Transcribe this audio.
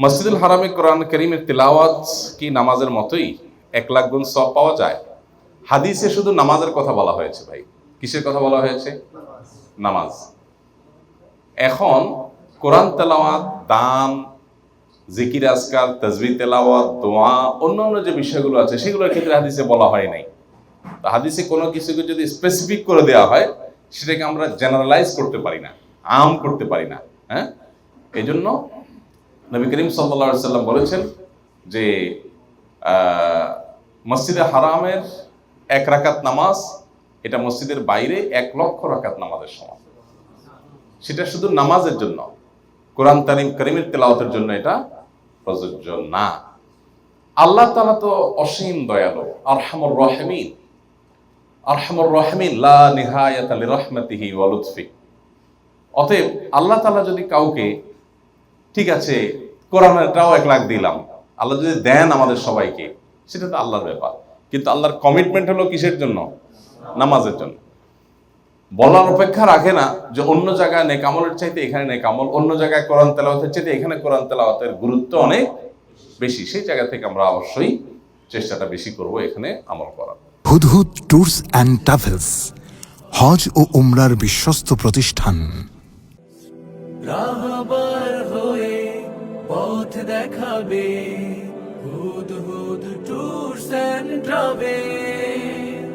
মসজিদুল হারামে কোরআন করিমের তেলাওয়াত কি নামাজের মতোই? এক লাখ গুণ সব পাওয়া যায়? হাদিসে শুধু নামাজের কথা বলা হয়েছে ভাই। কিসের কথা বলা হয়েছে? নামাজ। এখন কোরআন তেলাওয়াত, দান, জিকির, আজকার তসবি তেলাওয়াত, দোয়া, অন্যান্য যে বিষয়গুলো আছে, সেগুলোর ক্ষেত্রে হাদিসে বলা হয় নাই। হাদিসে কোনো কিছুকে যদি স্পেসিফিক করে দেওয়া হয়, সেটাকে আমরা জেনারেলাইজ করতে পারি না, আম করতে পারি না হ্যাঁ? এই জন্য নবী করিম সাল্লা সাল্লাম বলেছেন যে মসজিদে হারামের এক রাকাত নামাজ, এটা মসজিদের বাইরে এক লক্ষ রাকাত নামাজের সমান। সেটা শুধু নামাজের জন্য, কোরআন তারিম করিমের তেলাওয়াতের জন্য এটা প্রযোজ্য না। আল্লাহ তালা তো অসীম দয়ালু, আরহামুর রহমিন। আরহামুর রহমিন, লা নিহায়াত লিরহমাতিহি ওয়া লুতফি অতএব আল্লাহ তালা যদি কাউকে, ঠিক আছে কোরআনেরটাও এক লাখ দিলাম। আল্লাহ যদি দেন আমাদের সবাইকে সেটা তো আল্লাহর ব্যাপার। কিন্তু আল্লাহর কমিটমেন্ট হলো কিসের জন্য? নামাজের জন্য। বলার অপেক্ষা রাখে না যে অন্য জায়গায় নেকামলের চাইতে এখানে নেকামল অন্য জায়গায় কোরআন তেলাওয়াতের চাইতে এখানে কোরআন তেলাওয়াতের গুরুত্ব অনেক বেশি। সেই জায়গা থেকে আমরা অবশ্যই চেষ্টাটা বেশি করব এখানে আমল করার। হুদহুদ ট্যুরস অ্যান্ড ট্রাভেলস হজ ও উমরার বিশ্বস্ত প্রতিষ্ঠান। রাহবার হয়ে পথ দেখাবে Hudhud tours and travel